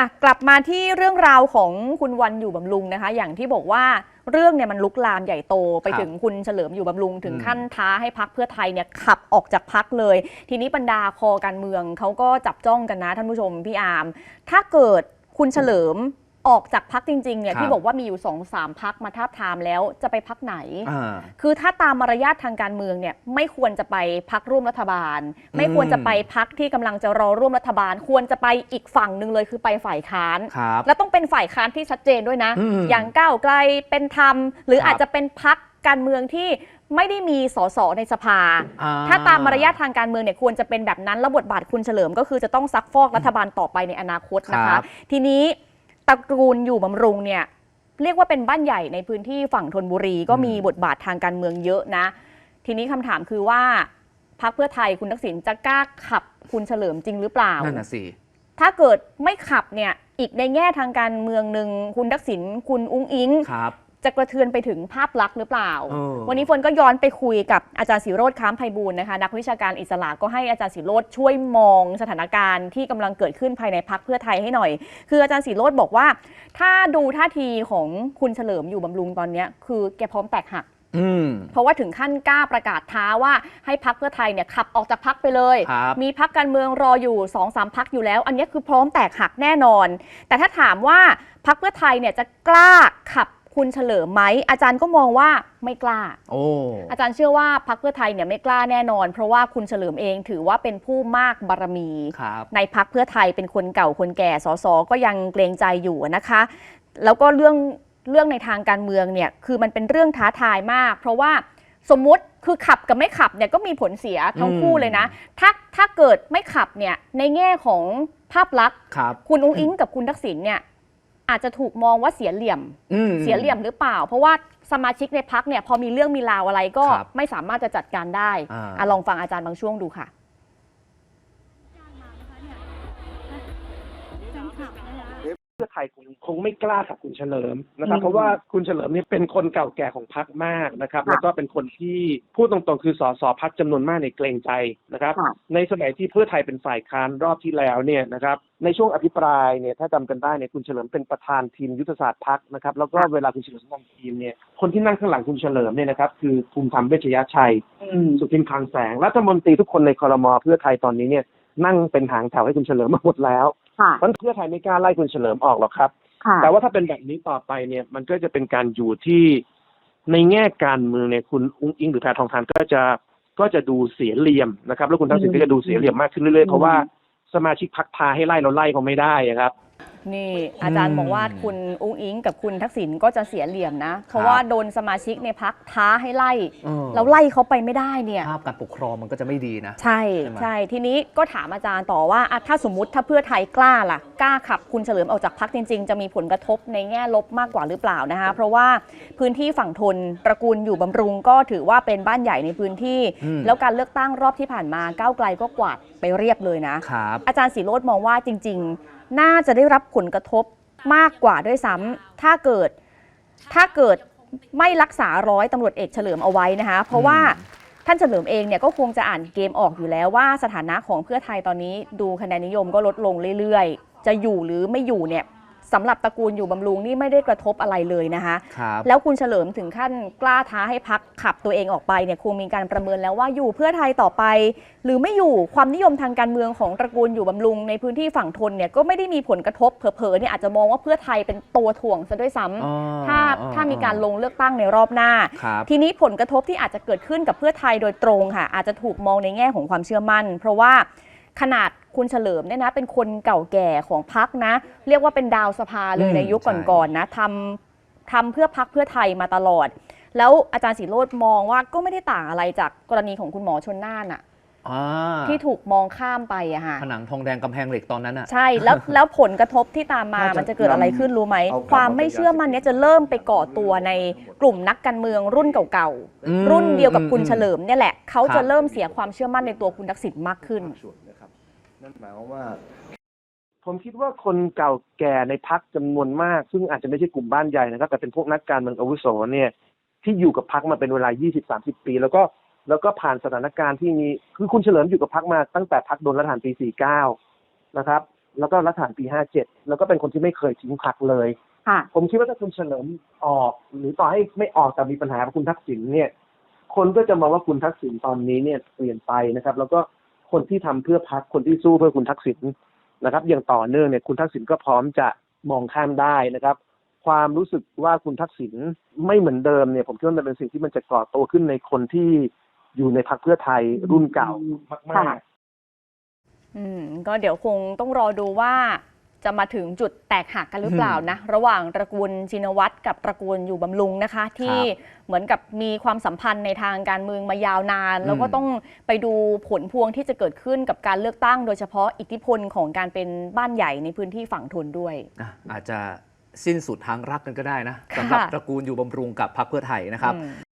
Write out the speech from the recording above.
อะกลับมาที่เรื่องราวของคุณวันอยู่บำรุงนะคะ อย่างที่บอกว่าเรื่องเนี่ยมันลุกลามใหญ่โตไปครับถึงคุณเฉลิมอยู่บำรุงถึงอืมขั้นท้าให้พักเพื่อไทยเนี่ยขับออกจากพักเลย ทีนี้บรรดาคอการเมืองเขาก็จับจ้องกันนะท่านผู้ชมพี่อาร์มถ้าเกิดคุณเฉลิม ออกจากพักจริงๆเนี่ยครับ ที่บอกว่ามีอยู่สองสามพักมาทาบทามแล้วจะไปพักไหน อ่า คือถ้าตามมารยาททางการเมืองเนี่ยไม่ควรจะไปพักร่วมรัฐบาล ไม่ควรจะไปพักที่กำลังจะรอร่วมรัฐบาล ควรจะไปอีกฝั่งหนึ่งเลยคือไปฝ่ายค้าน ครับ แล้วต้องเป็นฝ่ายค้านที่ชัดเจนด้วยนะ อืมอย่างก้าวไกลเป็นธรรม หรือครับอาจจะเป็นพักการเมืองที่ไม่ได้มีสสในสภา อ่ถ้าตามมารยาททางการเมืองเนี่ยควรจะเป็นแบบนั้น แล้วบทบาทคุณเฉลิมก็คือจะต้องซักฟอกรัฐบาลต่อไปในอนาคตนะครัคะ บ ทีนี้ ตระกูลอยู่บำรุงเนี่ยเรียกว่าเป็นบ้านใหญ่ในพื้นที่ฝั่งธนบุรีก็มีบทบาททางการเมืองเยอะนะ ทีนี้คำถามคือว่าพักเพื่อไทยคุณทักษิณจะกล้าขับคุณเฉลิมจริงหรือเปล่า นั่นน่ะสิ ถ้าเกิดไม่ขับเนี่ยอีกในแง่ทางการเมืองหนึ่งคุณทักษิณคุณอุ้งอิง ครับ จะกระเทือนไปถึงภาพลักษณ์หรือเปล่า เออ วันนี้ฝนก็ย้อนไปคุยกับอาจารย์ศิโรธค้ามไพบูลย์นะคะนักวิชาการอิสระก็ให้อาจารย์ศิโรธช่วยมองสถานการณ์ที่กำลังเกิดขึ้นภายในพักเพื่อไทยให้หน่อย คืออาจารย์ศิโรธบอกว่า ถ้าดูท่าทีของคุณเฉลิมอยู่บำรุงตอนเนี้ยคือแกพร้อมแตกหัก อืม เพราะว่าถึงขั้นกล้าประกาศท้าว่าให้พักเพื่อไทยเนี่ยขับออกจากพักไปเลย ครับ มีพักการเมืองรออยู่2อสามพักอยู่แล้ว อันนี้คือพร้อมแตกหักแน่นอน แต่ถ้าถามว่าพักเพื่อไทยเนี่ยจะกล้าขับ คุณเฉลิมไหมอาจารย์ก็มองว่าไม่กล้า โอ้ อาจารย์เชื่อว่าพักเพื่อไทยเนี่ยไม่กล้าแน่นอน เพราะว่าคุณเฉลิมเองถือว่าเป็นผู้มากบารมี ครับ ในพักเพื่อไทยเป็นคนเก่าคนแก่สสก็ยังเกรงใจอยู่นะคะ แล้วก็เรื่องเรื่องในทางการเมืองเนี่ยคือมันเป็นเรื่องท้าทายมาก เพราะว่าสมมุติคือขับกับไม่ขับเนี่ยก็มีผลเสียทั้งคู่เลยนะ ถ้าถ้าเกิดไม่ขับเนี่ยในแง่ของภาพลักษณ์ ครับ คุณอุ้งอิงกับคุณทักษิณเนี่ย อาจจะถูกมองว่าเสียเหลี่ยม อืม เสียเหลี่ยมหรือเปล่า เพราะว่าสมาชิกในพักเนี่ยพอมีเรื่องมีราวอะไรก็ครับไม่สามารถจะจัดการได้อ่าอะลองฟังอาจารย์บางช่วงดูค่ะ พื่อไทยคงคงไม่กล้ากับคุณเฉลิมนะครับอืมเพราะว่าคุณเฉลิมเนี่ยเป็นคนเก่าแก่ของพรรคมากนะครับ แล้วก็เป็นคนที่พูดตรงๆ คือสสพักจำนวนมากในยเกรงใจนะครับ ในสมัยที่เพื่อไทยเป็นฝ่ายค้านรอบที่แล้วเนี่ยนะครับในช่วงอภิปรายเนี่ยถ้าจำกันได้เนี่ยคุณเฉลิมเป็นประธานทีมยุทธศาสตร์พักนะครับแล้วก็เวลาคุณเฉลิมนำทีมเนี่ยคนที่นั่งข้างหลังคุณเฉลิมเนี่ยนะครับคือภูมิธรรมเวชยชัย สุทินคลังแสงรัฐมนตรีทุกคนในคอรมอเพื่อไทยตอนนี้เนี่ยนั่งเป็นหางแถวให้คุณเฉลิมมาหมดแล้ว ค่ะเพราะฉะนั้นเพื่อไทยไม่กล้าไล่คุณเฉลิมออกหรอกครับ ค่ะแต่ว่าถ้าเป็นแบบนี้ต่อไปเนี่ย มันก็จะเป็นการอยู่ที่ในแง่การเมืองเนี่ยคุณอุ้งอิงหรือแพทองทานก็จะก็จะดูเสียเหลี่ยมนะครับ แล้วคุณทักษิณก็จะดูเสียเหลี่ยมมากขึ้นเรื่อยๆเพราะว่าสมาชิกพรรคพาให้ไล่เราไล่เขาไม่ได้อะครับ นี่อาจารย์อืมบอกว่าคุณอุ้งอิงกับคุณทักษิณก็จะเสียเหลี่ยมนะ เพราะครับว่าโดนสมาชิกในพักท้าให้ไล่เออแล้วไล่เขาไปไม่ได้เนี่ยภาพการปกครองมันก็จะไม่ดีนะ ใช่ใช่ไหมใช่ทีนี้ก็ถามอาจารย์ต่อว่าอะถ้าสมมติถ้าเพื่อไทยกล้าล่ะ กล้าขับคุณเฉลิมออกจากพักจริง ๆ จะมีผลกระทบในแง่ลบมากกว่าหรือเปล่านะคะ เพราะว่าพื้นที่ฝั่งทนตระกูลอยู่บำรุงก็ถือว่าเป็นบ้านใหญ่ในพื้นที่อืมแล้วการเลือกตั้งรอบที่ผ่านมาก้าวไกลก็กวาดไปเรียบเลยนะครับอาจารย์สีโรดมองว่าจริง ๆ น่าจะได้รับผลกระทบมากกว่าด้วยซ้ำถ้าเกิดถ้าเกิดไม่รักษาร้อยตำรวจเอกเฉลิมเอาไว้นะคะ เพราะว่าท่านเฉลิมเองเนี่ยก็คงจะอ่านเกมออกอยู่แล้วว่าสถานะของเพื่อไทยตอนนี้ดูคะแนนนิยมก็ลดลงเรื่อยๆ จะอยู่หรือไม่อยู่เนี่ย สำหรับตระกูลอยู่บำรุงนี่ไม่ได้กระทบอะไรเลยนะคะ ครับ แล้วคุณเฉลิมถึงขั้นกล้าท้าให้พักขับตัวเองออกไปเนี่ยคงมีการประเมินแล้วว่าอยู่เพื่อไทยต่อไป หรือไม่อยู่ความนิยมทางการเมืองของตระกูลอยู่บำรุงในพื้นที่ฝั่งทนเนี่ยก็ไม่ได้มีผลกระทบเผลอๆเนี่ยอาจจะมองว่าเพื่อไทยเป็นตัวถ่วงซะด้วยซ้ำอ๋อถ้าอ๋อถ้ามีการลงเลือกตั้งในรอบหน้า ครับ ทีนี้ผลกระทบที่อาจจะเกิดขึ้นกับเพื่อไทยโดยตรงค่ะ อาจจะถูกมองในแง่ของความเชื่อมั่น เพราะว่า ขนาดคุณเฉลิมเนี่ยนะเป็นคนเก่าแก่ของพักนะ เรียกว่าเป็นดาวสภาเลยอืมในยุคใช่ก่อนๆนะทำทำเพื่อพักเพื่อไทยมาตลอด แล้วอาจารย์สีโรดมองว่าก็ไม่ได้ต่างอะไรจากกรณีของคุณหมอชนน่านอะอ่าที่ถูกมองข้ามไปอะค่ะผนังทองแดงกำแพงเหล็กตอนนั้นอะใช่แล้วแล้วผลกระทบที่ตามมาน่าจะมันจะเกิดอะไรขึ้นรู้ไหม เอากลับความไม่เชื่อมั่นเนี้ยจะเริ่มไปก่อตัวในกลุ่มนักการเมืองรุ่นเก่าอืมๆรุ่นเดียวกับคุณอืม เฉลิมเนี่ยแหละเขาครับจะเริ่มเสียความเชื่อมั่นในตัวคุณทักษิณมากขึ้น ส่วนนะครับ นั่นหมายความว่า ผมคิดว่าคนเก่าแก่ในพักจำนวนมาก ซึ่งอาจจะไม่ใช่กลุ่มบ้านใหญ่นะครับ แต่เป็นพวกนักการเมืองอาวุโสเนี่ย ที่อยู่กับพักมาเป็นเวลา 20-30 ปี แล้วก็แล้วก็ผ่านสถานการณ์ที่มีคือคุณเฉลิมอยู่กับพักมาตั้งแต่พักโดนรัฐประหารปี 49 นะครับ แล้วก็รัฐประหารปี 57 แล้วก็เป็นคนที่ไม่เคยทิ้งพรรคเลย ค่ะ ผมคิดว่าถ้าคุณเฉลิมออก หรือต่อให้ไม่ออกแต่มีปัญหากับคุณทักษิณเนี่ย คนก็จะมองว่าคุณทักษิณตอนนี้เนี่ยเปลี่ยนไปนะครับ แล้วก็ คนที่ทำเพื่อพรรคคนที่สู้เพื่อคุณทักษิณนะครับ อย่างต่อเนื่องเนี่ยคุณทักษิณก็พร้อมจะมองข้ามได้นะครับ ความรู้สึกว่าคุณทักษิณไม่เหมือนเดิมเนี่ยผมคิดว่ามันเป็นสิ่งที่มันจะก่อตัวขึ้นในคนที่อยู่ในพรรคเพื่อไทยรุ่นเก่ามากๆอืมก็เดี๋ยวคงต้องรอดูว่า จะมาถึงจุดแตกหักกันหรือเปล่านะ ระหว่างตระกูลชินวัตรกับตระกูลอยู่บำรุงนะคะ ที่เหมือนกับมีความสัมพันธ์ในทางการเมืองมายาวนาน แล้วก็ต้องไปดูผลพวงที่จะเกิดขึ้นกับการเลือกตั้ง โดยเฉพาะอิทธิพลของการเป็นบ้านใหญ่ในพื้นที่ฝั่งทนด้วยอะอาจจะสิ้นสุดทางรักกันก็ได้นะสำหรับค่ะตระกูลอยู่บำรุงกับพรรคเพื่อไทยนะครับอืม